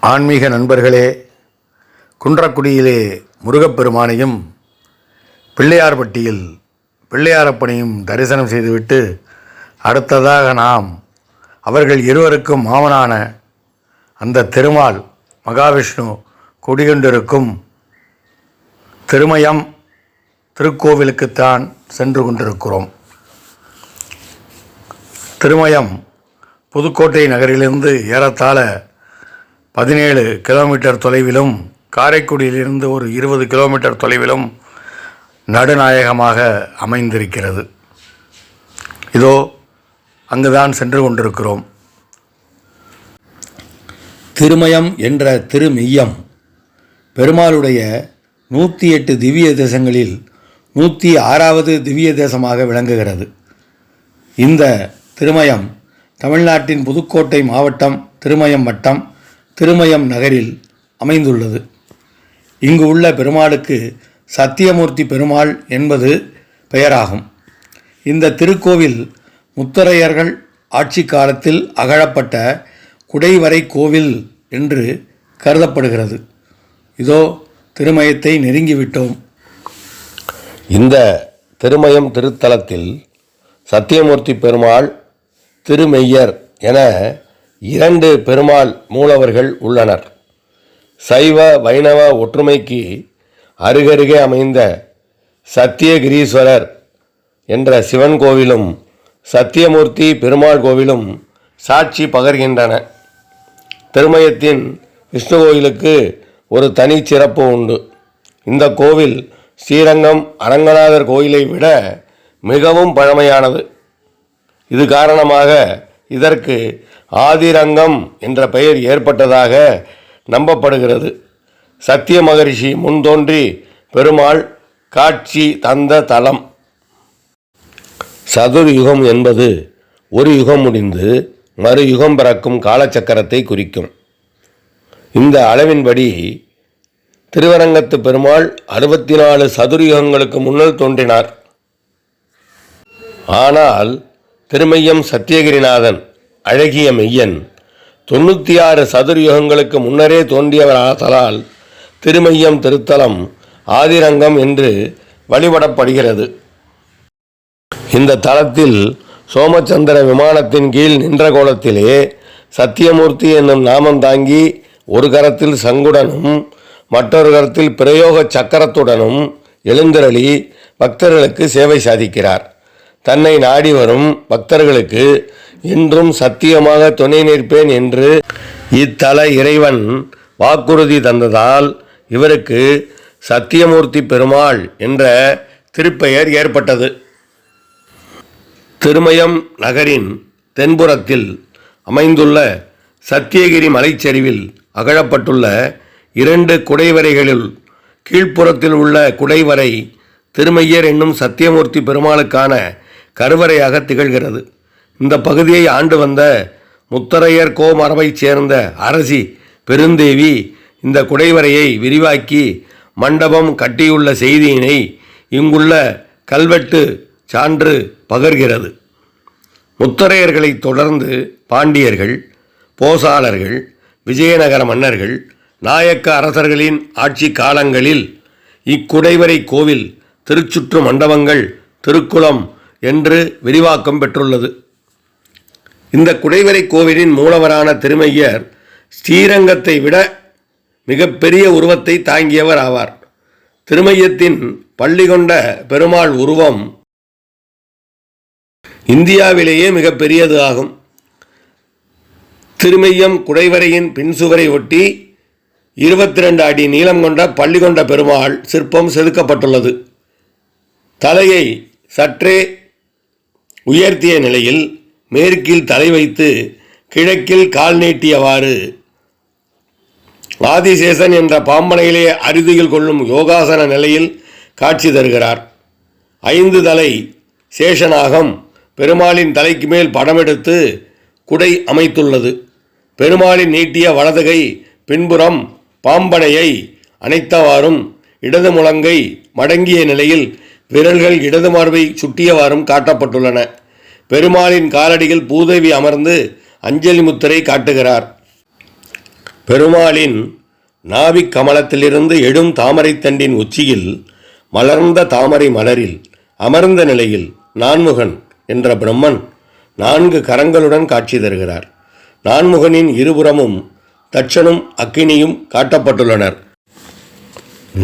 ஆன்மீக நண்பர்களே குன்றக்குடியிலே முருகப்பெருமானையும் பிள்ளையார்பட்டியில் பிள்ளையாரப்பனையும் தரிசனம் செய்துவிட்டு அடுத்ததாக நாம் அவர்கள் இருவருக்கும் மாமனான அந்த திருமால் மகாவிஷ்ணு குடிகொண்டிருக்கும் திருமயம் திருக்கோவிலுக்குத்தான் சென்று கொண்டிருக்கிறோம். திருமயம் புதுக்கோட்டை நகரிலிருந்து ஏறத்தாழ பதினேழு கிலோமீட்டர் தொலைவிலும் காரைக்குடியிலிருந்து ஒரு இருபது கிலோமீட்டர் தொலைவிலும் நடுநாயகமாக அமைந்திருக்கிறது. இதோ அங்குதான் சென்று கொண்டிருக்கிறோம். திருமயம் என்ற திருமெய்யம் பெருமாளுடைய நூற்றி எட்டு திவ்ய தேசங்களில் நூற்றி ஆறாவது திவ்ய தேசமாக விளங்குகிறது. இந்த திருமயம் தமிழ்நாட்டின் புதுக்கோட்டை மாவட்டம் திருமயம் வட்டம் திருமயம் நகரில் அமைந்துள்ளது. இங்கு உள்ள பெருமாளுக்கு சத்தியமூர்த்தி பெருமாள் என்பது பெயராகும். இந்த திருக்கோவில் முத்தரையர்கள் ஆட்சி காலத்தில் அகழப்பட்ட குடைவரை கோவில் என்று கருதப்படுகிறது. இதோ திருமயத்தை நெருங்கிவிட்டோம். இந்த திருமயம் திருத்தலத்தில் சத்தியமூர்த்தி பெருமாள் திருமெய்யர் என இரண்டு பெருமாள் மூலவர்கள் உள்ளனர். சைவ வைணவ ஒற்றுமைக்கு அருகருகே அமைந்த சத்தியகிரீஸ்வரர் என்ற சிவன் கோவிலும் சத்தியமூர்த்தி பெருமாள் கோவிலும் சாட்சி பகர்கின்றன. திருமயத்தின் விஷ்ணு கோயிலுக்கு ஒரு தனி சிறப்பு உண்டு. இந்த கோவில் ஸ்ரீரங்கம் அரங்கநாதர் கோயிலை விட மிகவும் பழமையானது. இது காரணமாக இதற்கு ஆதிரங்கம் என்ற பெயர் ஏற்பட்டதாக நம்பப்படுகிறது. சத்திய மகரிஷி முன்தோன்றி பெருமாள் காட்சி தந்த தலம். சதுர் யுகம் என்பது ஒரு யுகம் முடிந்து மறு யுகம் பிறக்கும் காலச்சக்கரத்தை குறிக்கும். இந்த அளவின்படி திருவரங்கத்து பெருமாள் அறுபத்தி நாலு சதுர்யுகங்களுக்கு முன்னால் தோன்றினார். ஆனால் திருமையம் சத்தியகிரிநாதன் அழகிய மெய்யன். தொண்ணூற்றி ஆறு சதுர்யுகங்களுக்கு முன்னரே தோன்றியவராதலால் திருமையம் திருத்தலம் ஆதிரங்கம் என்று வழிபடப்படுகிறது. இந்த தலத்தில் சோமச்சந்திர விமானத்தின் கீழ் நின்ற கோலத்திலே சத்தியமூர்த்தி என்னும் நாமம் தாங்கி ஒரு கரத்தில் சங்குடனும் மற்றொரு கரத்தில் பிரயோக சக்கரத்துடனும் எழுந்திரளி பக்தர்களுக்கு சேவை சாதிக்கிறார். தன்னை நாடி வரும் பக்தர்களுக்கு என்றும் சத்தியமாக துணை நிற்பேன் என்று இத்தல இறைவன் வாக்குறுதி தந்ததால் இவருக்கு சத்தியமூர்த்தி பெருமாள் என்ற திருப்பெயர் ஏற்பட்டது. திருமயம் நகரின் தென்புறத்தில் அமைந்துள்ள சத்தியகிரி மலைச்சரிவில் அகழப்பட்டுள்ள இரண்டு குடைவரைகளில் கீழ்ப்புறத்தில் உள்ள குடைவரை திருமையர் என்னும் சத்தியமூர்த்தி பெருமாளுக்கான கருவறையாக திகழ்கிறது. இந்த பகுதியை ஆண்டு வந்த முத்தரையர் கோமரபைச் சேர்ந்த அரசி பெருந்தேவி இந்த குடைவரையை விரிவாக்கி மண்டபம் கட்டியுள்ள செய்தியினை இங்குள்ள கல்வெட்டு சான்று பகர்கிறது. முத்தரையர்களைத் தொடர்ந்து பாண்டியர்கள் போசாளர்கள் விஜயநகர மன்னர்கள் நாயக்க அரசர்களின் ஆட்சி காலங்களில் இக்குடைவரை கோவில் திருச்சுற்று மண்டபங்கள் திருக்குளம் என்று விரிவாக்கம் பெற்றுள்ளது. இந்த குடைவரை கோவிலின் மூலவரான திருமையர் ஸ்ரீரங்கத்தை விட மிகப்பெரிய உருவத்தை தாங்கியவர் ஆவார். திருமையத்தின் பள்ளி கொண்ட பெருமாள் உருவம் இந்தியாவிலேயே மிகப்பெரியது ஆகும். திருமையம் குடைவரையின் பின்சுவரை ஒட்டி இருபத்தி ரெண்டு அடி நீளம் கொண்ட பள்ளி கொண்ட பெருமாள் சிற்பம் செதுக்கப்பட்டுள்ளது. தலையை சற்றே உயர்த்திய நிலையில் மேற்கில் தலை வைத்து கிழக்கில் கால் நீட்டியவாறு. ஆதிசேஷன் என்ற பாம்பனையிலே அறுதியில் கொள்ளும் யோகாசன நிலையில் காட்சி தருகிறார். ஐந்து தலை சேஷனாகம் பெருமாளின் தலைக்கு மேல் படமெடுத்து குடை அமைத்துள்ளது. பெருமாளின் நீட்டிய வலதுகை பின்புறம் பாம்பனையை அணைத்தவாறும் இடது முழங்கை மடங்கிய நிலையில் விரல்கள் இடது மார்பை சுட்டியவாறும் காட்டப்பட்டுள்ளன. பெருமாளின் காலடியில் பூதேவி அமர்ந்து அஞ்சலி முத்திரை காட்டுகிறார். பெருமாளின் நாவிக் கமலத்திலிருந்து எழும் தாமரைத்தண்டின் உச்சியில் மலர்ந்த தாமரை மலரில் அமர்ந்த நிலையில் நான்முகன் என்ற பிரம்மன் நான்கு கரங்களுடன் காட்சி தருகிறார். நான்முகனின் இருபுறமும் தட்சனும் அக்கினியும் காட்டப்பட்டுள்ளனர்.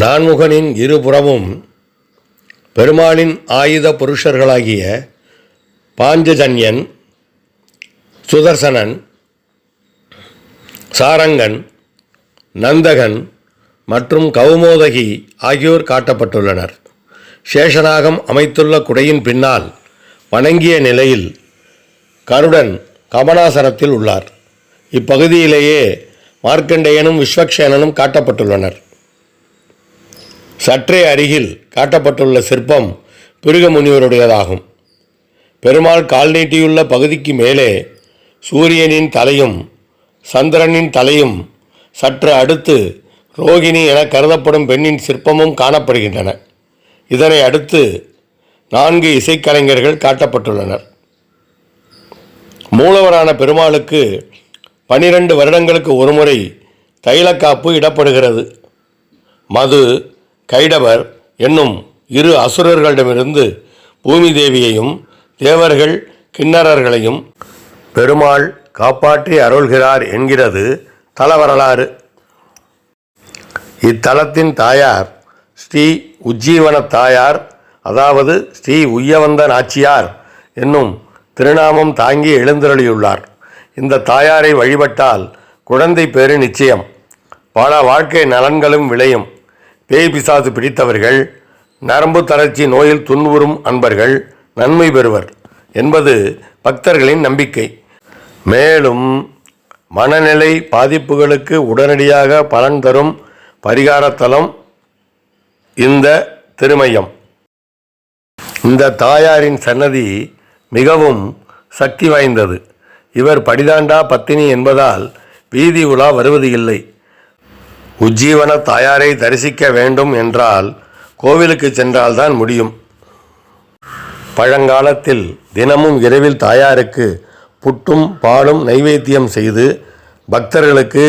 நான்முகனின் இருபுறமும் பெருமாளின் ஆயுத புருஷர்களாகிய பாஞ்சஜன்யன் சுதர்சனன் சாரங்கன் நந்தகன் மற்றும் கௌமோதகி ஆகியோர் காட்டப்பட்டுள்ளனர். சேஷநாகம் அமைத்துள்ள குடையின் பின்னால் வணங்கிய நிலையில் கருடன் கமலாசனத்தில் உள்ளார். இப்பகுதியிலேயே மார்க்கண்டேயனும் விஸ்வக்ஷேனனும் காட்டப்பட்டுள்ளனர். சற்றே அருகில் காட்டப்பட்டுள்ள சிற்பம் பிருக முனிவருடையதாகும் பெருமாள் கால் நீட்டியுள்ள பகுதிக்கு மேலே சூரியனின் தலையும் சந்திரனின் தலையும் சற்று அடுத்து ரோகிணி என கருதப்படும் பெண்ணின் சிற்பமும் காணப்படுகின்றன. இதனை அடுத்து நான்கு இசைக்கலைஞர்கள் காட்டப்பட்டுள்ளனர். மூலவரான பெருமாளுக்கு பனிரெண்டு வருடங்களுக்கு ஒருமுறை தைலக்காப்பு இடப்படுகிறது. மது கைடவர் என்னும் இரு அசுரர்களிடமிருந்து பூமி தேவியையும் தேவர்கள் கிண்ணறர்களையும் பெருமாள் காப்பாற்றி அருள்கிறார் என்கிறது தல வரலாறு இத்தலத்தின் தாயார் ஸ்ரீ உஜ்ஜீவன தாயார் அதாவது ஸ்ரீ உய்யவந்த நாச்சியார் என்னும் திருநாமம் தாங்கி எழுந்தருளியுள்ளார். இந்த தாயாரை வழிபட்டால் குழந்தை பேறு நிச்சயம். பல வாழ்க்கை நலன்களும் விளையும். பேய் பிசாசு பிடித்தவர்கள் நரம்பு தளர்ச்சி நோயில் துன்புறும் அன்பர்கள் நன்மை பெறுவர் என்பது பக்தர்களின் நம்பிக்கை. மேலும் மனநிலை பாதிப்புகளுக்கு உடனடியாக பலன் தரும் பரிகாரத்தலம் இந்த திருமயம். இந்த தாயாரின் சன்னதி மிகவும் சக்தி வாய்ந்தது. இவர் படிதாண்டா பத்தினி என்பதால் வீதி உலா வருவது இல்லை. உஜ்ஜீவன தாயாரை தரிசிக்க வேண்டும் என்றால் கோவிலுக்கு சென்றால்தான் முடியும். பழங்காலத்தில் தினமும் இரவில் தாயாருக்கு புட்டும் பாலும் நைவேத்தியம் செய்து பக்தர்களுக்கு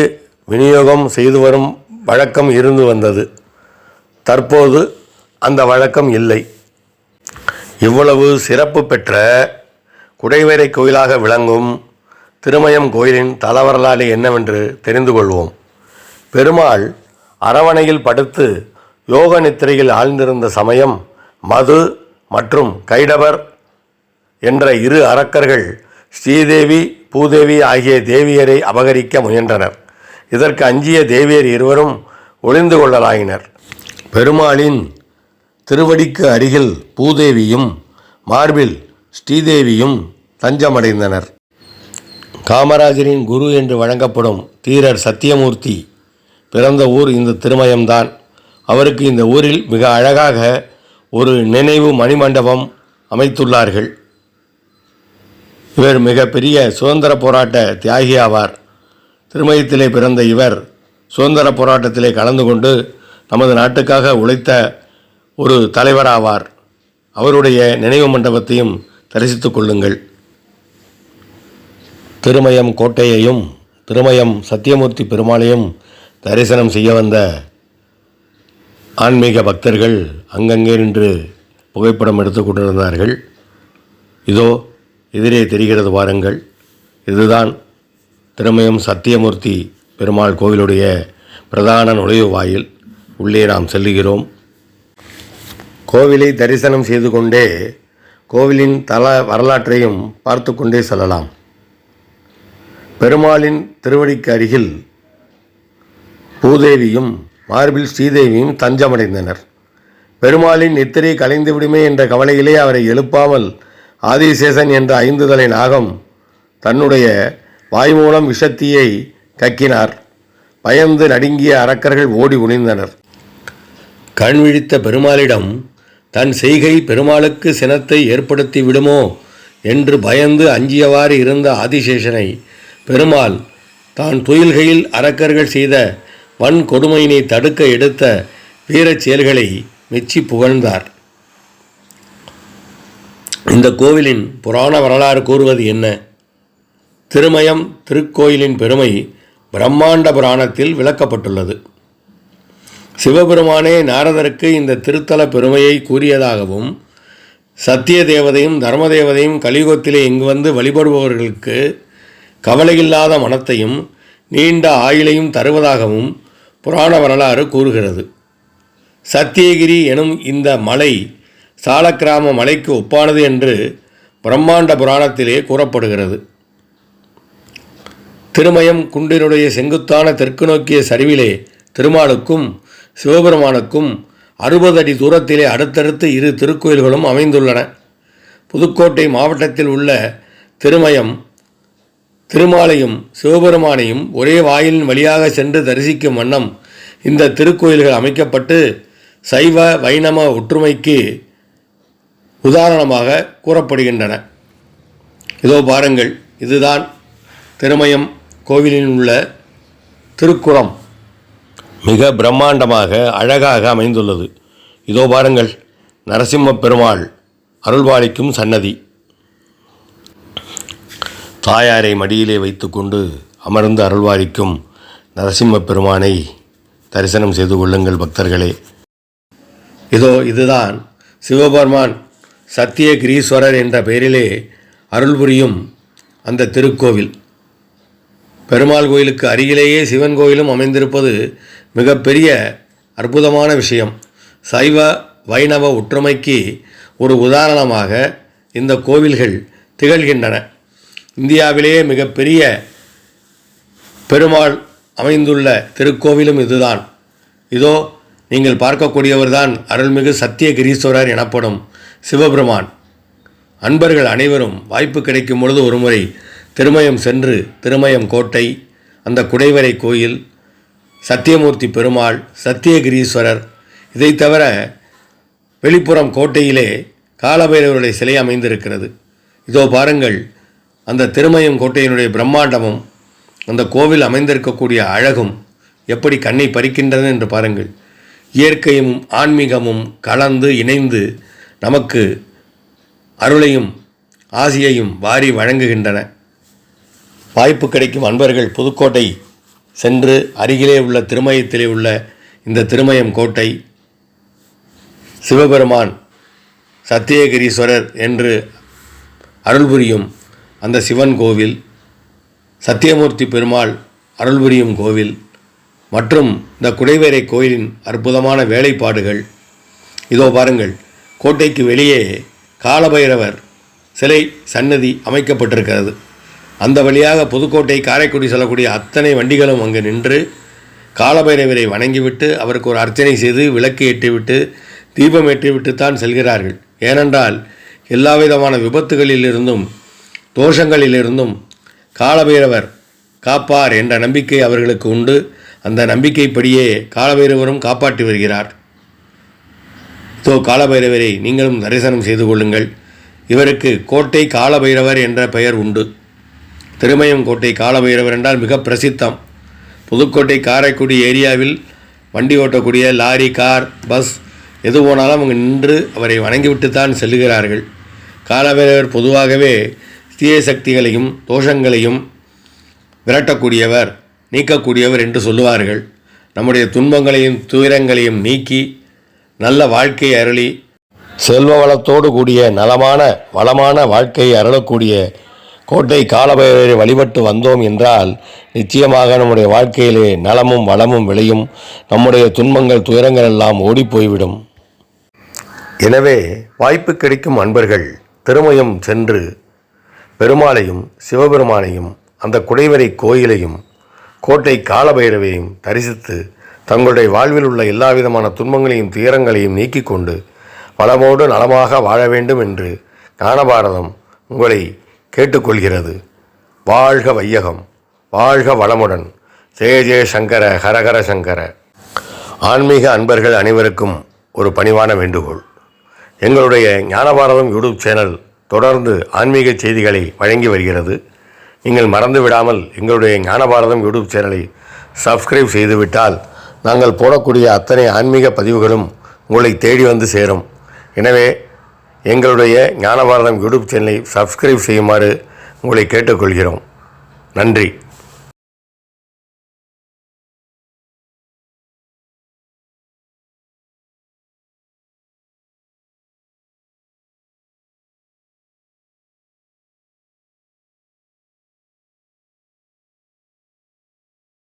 விநியோகம் செய்து வரும் வழக்கம் இருந்து வந்தது. தற்போது அந்த வழக்கம் இல்லை. இவ்வளவு சிறப்பு பெற்ற குடைவரை கோயிலாக விளங்கும் திருமயம் கோயிலின் தலவரலாறு என்னவென்று தெரிந்து கொள்வோம். பெருமாள் அரவணையில் படுத்து யோக நித்திரையில் ஆழ்ந்திருந்த சமயம் மது மற்றும் கைடவர் என்ற இரு அரக்கர்கள் ஸ்ரீதேவி பூதேவி ஆகிய தேவியரை அபகரிக்க முயன்றனர். இதற்கு அஞ்சிய தேவியர் இருவரும் ஒளிந்து கொள்ளலாயினர். பெருமாளின் திருவடிக்கு அருகில் பூதேவியும் மார்பில் ஸ்ரீதேவியும் தஞ்சமடைந்தனர். காமராஜரின் குரு என்று வழங்கப்படும் தீரர் சத்தியமூர்த்தி பிறந்த ஊர் இந்த திருமயம்தான். அவருக்கு இந்த ஊரில் மிக அழகாக ஒரு நினைவு மணிமண்டபம் அமைத்துள்ளார்கள். இவர் மிகப்பெரிய சுதந்திர போராட்ட தியாகி ஆவார். திருமயத்திலே பிறந்த இவர் சுதந்திர போராட்டத்திலே கலந்து கொண்டு நமது நாட்டுக்காக உழைத்த ஒரு தலைவராவார் அவருடைய நினைவு மண்டபத்தையும் தரிசித்துக் கொள்ளுங்கள். திருமயம் கோட்டையையும் திருமயம் சத்தியமூர்த்தி பெருமாளையும் தரிசனம் செய்ய வந்த ஆன்மீக பக்தர்கள் அங்கங்கே நின்று புகைப்படம் எடுத்து கொண்டிருந்தார்கள். இதோ எதிரே தெரிகிறது பாருங்கள் இதுதான் திருமயம் சத்தியமூர்த்தி பெருமாள் கோவிலுடைய பிரதான நுழைவு வாயில். உள்ளே நாம் செல்லுகிறோம். கோவிலை தரிசனம் செய்து கொண்டே கோவிலின் தல வரலாற்றையும் பார்த்து கொண்டே செல்லலாம். பெருமாளின் திருவடிக்கு அருகில் பூதேவியும் மார்பில் ஸ்ரீதேவியும் தஞ்சமடைந்தனர். பெருமாளின் நித்திரை கலைந்து விடுமே என்ற கவலையிலே அவரை எழுப்பாமல் ஆதிசேஷன் என்ற ஐந்து தலை நாகம் தன்னுடைய வாய் மூலம் விஷத்தியை கக்கினார். பயந்து நடுங்கிய அரக்கர்கள் ஓடி ஒளிந்தனர் கண் விழித்த பெருமாளிடம் தன் செய்கை பெருமாளுக்கு சினத்தை ஏற்படுத்தி விடுமோ? என்று பயந்து அஞ்சியவாறு இருந்த ஆதிசேஷனை பெருமாள் தான் துயில்கையில் அரக்கர்கள் செய்த வன் கொடுமையினை தடுக்க எடுத்த வீரச் செயல்களை மெச்சி புகழ்ந்தார். இந்த கோவிலின் புராண வரலாறு கூறுவது என்ன? திருமயம் திருக்கோயிலின் பெருமை பிரம்மாண்ட புராணத்தில் விளக்கப்பட்டுள்ளது. சிவபெருமானே நாரதருக்கு இந்த திருத்தல பெருமையை கூறியதாகவும் சத்திய தேவதையும் தர்மதேவதையும் கலியுகத்திலே இங்கு வந்து வழிபடுபவர்களுக்கு கவலையில்லாத மனத்தையும் நீண்ட ஆயுளையும் தருவதாகவும் புராண வரலாறு கூறுகிறது. சத்தியகிரி எனும் இந்த மலை சாலக்கிராம மலைக்கு ஒப்பானது என்று பிரம்மாண்ட புராணத்திலே கூறப்படுகிறது. திருமயம் குண்டினுடைய செங்குத்தான தெற்கு நோக்கிய சரிவிலே திருமாலுக்கும் சிவபெருமானுக்கும் அறுபது அடி தூரத்திலே அடுத்தடுத்து இரு திருக்கோயில்களும் அமைந்துள்ளன. புதுக்கோட்டை மாவட்டத்தில் உள்ள திருமயம் திருமாலையும் சிவபெருமானையும் ஒரே வாயிலின் வழியாக சென்று தரிசிக்கும் வண்ணம் இந்த திருக்கோயில்கள் அமைக்கப்பட்டு சைவ வைணவ ஒற்றுமைக்கு உதாரணமாக கூறப்படுகின்றன. இதோ பாருங்கள் இதுதான் திருமயம் கோவிலில் உள்ள திருக்குளம் மிக பிரம்மாண்டமாக அழகாக அமைந்துள்ளது. இதோ பாருங்கள் நரசிம்ம பெருமாள் அருள்பாலிக்கும் சன்னதி. தாயாரை மடியிலே வைத்துக்கொண்டு அமர்ந்து அருள்வாரிக்கும் நரசிம்ம பெருமானை தரிசனம் செய்து கொள்ளுங்கள் பக்தர்களே. இதோ இதுதான் சிவபெருமான் சத்தியகிரீஸ்வரர் என்ற பெயரிலே அருள் புரியும் அந்த திருக்கோவில். பெருமாள் கோயிலுக்கு அருகிலேயே சிவன் கோயிலும் அமைந்திருப்பது மிகப்பெரிய அற்புதமான விஷயம். சைவ வைணவ ஒற்றுமைக்கு ஒரு உதாரணமாக இந்த கோவில்கள் திகழ்கின்றன. இந்தியாவிலேயே மிகப்பெரிய பெருமாள் அமைந்துள்ள திருக்கோவிலும் இதுதான். இதோ நீங்கள் பார்க்கக்கூடியவர்தான் அருள்மிகு சத்தியகிரீஸ்வரர் எனப்படும் சிவபெருமான். அன்பர்கள் அனைவரும் வாய்ப்பு கிடைக்கும் பொழுது ஒருமுறை திருமயம் சென்று திருமயம் கோட்டை அந்த குடைவரை கோயில் சத்தியமூர்த்தி பெருமாள் சத்தியகிரீஸ்வரர் இதை தவிர வெளிப்புறம் கோட்டையிலே காலபைரவருடைய சிலை அமைந்திருக்கிறது. இதோ பாருங்கள் அந்த திருமயம் கோட்டையினுடைய பிரம்மாண்டமும் அந்த கோவில் அமைந்திருக்கக்கூடிய அழகும் எப்படி கண்ணை பறிக்கின்றது என்று பாருங்கள். இயற்கையும் ஆன்மீகமும் கலந்து இணைந்து நமக்கு அருளையும் ஆசியையும் வாரி வழங்குகின்றன. வாய்ப்பு கிடைக்கும் அன்பர்கள் புதுக்கோட்டை சென்று அருகிலே உள்ள திருமயத்திலே உள்ள இந்த திருமயம் கோட்டை சிவபெருமான் சத்தியகிரீஸ்வரர் என்று அருள் புரியும் அந்த சிவன் கோவில் சத்தியமூர்த்தி பெருமாள் அருள் புரியும் கோவில் மற்றும் இந்த குடைவேரை கோயிலின் அற்புதமான வேலைப்பாடுகள். இதோ பாருங்கள் கோட்டைக்கு வெளியே காலபைரவர் சிலை சன்னதி அமைக்கப்பட்டிருக்கிறது. அந்த வழியாக புதுக்கோட்டை காரைக்குடி செல்லக்கூடிய அத்தனை வண்டிகளும் அங்கு நின்று காலபைரவரை வணங்கிவிட்டு அவருக்கு ஒரு அர்ச்சனை செய்து விளக்கு ஏற்றிவிட்டு தீபம் ஏற்றிவிட்டு தான் செல்கிறார்கள். ஏனென்றால் எல்லா விதமான விபத்துகளிலிருந்தும் தோஷங்களிலிருந்தும் காலபைரவர் காப்பார் என்ற நம்பிக்கை அவர்களுக்கு உண்டு. அந்த நம்பிக்கைப்படியே காலபைரவரும் காப்பாற்றி வருகிறார். இதோ காலபைரவரை நீங்களும் தரிசனம் செய்து கொள்ளுங்கள். இவருக்கு கோட்டை காலபைரவர் என்ற பெயர் உண்டு. திருமயம் கோட்டை காலபைரவர் என்றால் மிக பிரசித்தம். புதுக்கோட்டை காரைக்குடி ஏரியாவில் வண்டி ஓட்டக்கூடிய லாரி கார் பஸ் எது போனாலும் அவங்க நின்று அவரை வணங்கிவிட்டு தான் செல்லுகிறார்கள். காலபைரவர் பொதுவாகவே தீய சக்திகளையும் தோஷங்களையும் விரட்டக்கூடியவர் நீக்கக்கூடியவர் என்று சொல்லுவார்கள். நம்முடைய துன்பங்களையும் துயரங்களையும் நீக்கி நல்ல வாழ்க்கை அருளி செல்வ வளத்தோடு கூடிய நலமான வளமான வாழ்க்கையை அருளக்கூடிய கோட்டை காலபைரவரை வழிபட்டு வந்தோம் என்றால் நிச்சயமாக நம்முடைய வாழ்க்கையிலே நலமும் வளமும் விளையும். நம்முடைய துன்பங்கள் துயரங்கள் எல்லாம் ஓடிப்போய்விடும். எனவே வாய்ப்பு கிடைக்கும் அன்பர்கள் திருமயம் சென்று பெருமாளையும் சிவபெருமானையும் அந்த குடைவரை கோயிலையும் கோட்டை காலபைரவையும் தரிசித்து தங்களுடைய வாழ்வில் உள்ள எல்லா விதமான துன்பங்களையும் துயரங்களையும் நீக்கிக் கொண்டு வளமோடு நலமாக வாழ வேண்டும் என்று ஞானபாரதம் உங்களை கேட்டுக்கொள்கிறது. வாழ்க வையகம் வாழ்க வளமுடன். ஜெய ஜெய சங்கர ஹரஹர சங்கர. ஆன்மீக அன்பர்கள் அனைவருக்கும் ஒரு பணிவான வேண்டுகோள். எங்களுடைய ஞானபாரதம் யூடியூப் சேனல் தொடர்ந்து ஆன்மீக செய்திகளை வழங்கி வருகிறது. நீங்கள் மறந்து விடாமல் எங்களுடைய ஞானபாரதம் யூடியூப் சேனலை சப்ஸ்கிரைப் செய்துவிட்டால் நாங்கள் போடக்கூடிய அத்தனை ஆன்மீக பதிவுகளும் உங்களை தேடி வந்து சேரும். எனவே எங்களுடைய ஞானபாரதம் யூடியூப் சேனலை சப்ஸ்கிரைப் செய்யுமாறு உங்களை கேட்டுக்கொள்கிறோம். நன்றி.